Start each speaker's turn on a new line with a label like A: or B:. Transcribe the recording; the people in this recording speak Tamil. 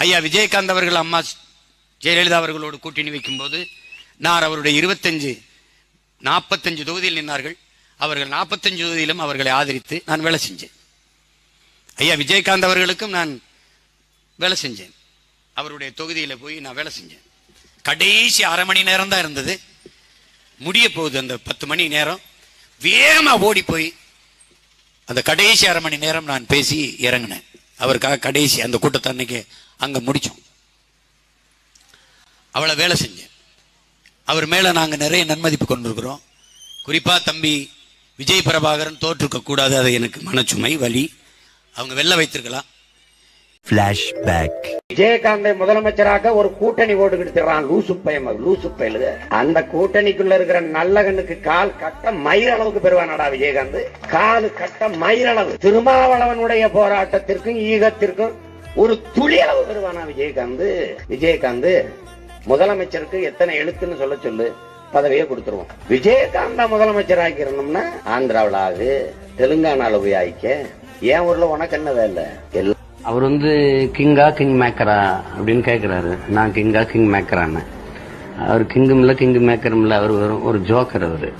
A: ஐயா விஜயகாந்த் அவர்கள் அம்மா ஜெயலலிதா அவர்களோடு கூட்டணி வைக்கும்போது நான் அவருடைய இருபத்தஞ்சு நாற்பத்தஞ்சு தொகுதியில் நின்னார்கள். அவர்கள் நாற்பத்தஞ்சு தொகுதியிலும் அவர்களை ஆதரித்து நான் வேலை செஞ்சேன். ஐயா விஜயகாந்த் அவர்களுக்கும் நான் வேலை செஞ்சேன். அவருடைய தொகுதியில் போய் நான் வேலை செஞ்சேன். கடைசி அரை மணி நேரம் தான் இருந்தது. முடிய போகுது அந்த பத்து மணி நேரம். வேகமாக ஓடி போய் அந்த கடைசி அரை மணி நேரம் நான் பேசி இறங்கினேன். அவருக்காக கடைசி அந்த கூட்டத்தை அன்னைக்கு அங்கே முடித்தோம் அவளை வேலை செஞ்சேன். அவர் மேலே நாங்கள் நிறைய நன்மதிப்பு கொண்டிருக்கிறோம். குறிப்பாக தம்பி விஜய் பிரபாகரன் தோற்றுக்க அது எனக்கு மனச்சுமை வலி. அவங்க வெளில வைத்திருக்கலாம்.
B: விஜயகாந்தை முதலமைச்சராக ஒரு கூட்டணி ஓட்டுக்கிட்டு லூசு பயம் லூசு பயலுக அந்த கூட்டணிக்குள்ள இருக்கிற நல்லகனுக்கு கால் கட்ட மயிர் அளவுக்கு பெறுவானடா விஜயகாந்த். கால் கட்ட மயிர் அளவு. திருமாவளவனுடைய போராட்டத்திற்கும் ஈகத்திற்கும் ஒரு துளி அளவு பெறுவானா விஜயகாந்த்? விஜயகாந்த் முதலமைச்சருக்கு எத்தனை எழுத்துன்னு சொல்ல சொல்லு. பதவியை கொடுத்துருவோம். விஜயகாந்தா முதலமைச்சர் ஆக்கிரணும்னா ஆந்திராவில் ஆகு தெலுங்கானாவில் போய் ஆயிக்க. என் ஊர்ல உனக்கு என்ன வேலை? எல்லாம்
C: அவர் வந்து கிங்கா கிங் மேக்கரா அப்படின்னு கேட்குறாரு நான் கிங்கா கிங் மேக்கரான்னு அவர் கிங்கும் இல்லை கிங் மேக்கரும் இல்லை அவர் வெறும் ஒரு ஜோக்கர் அவர்.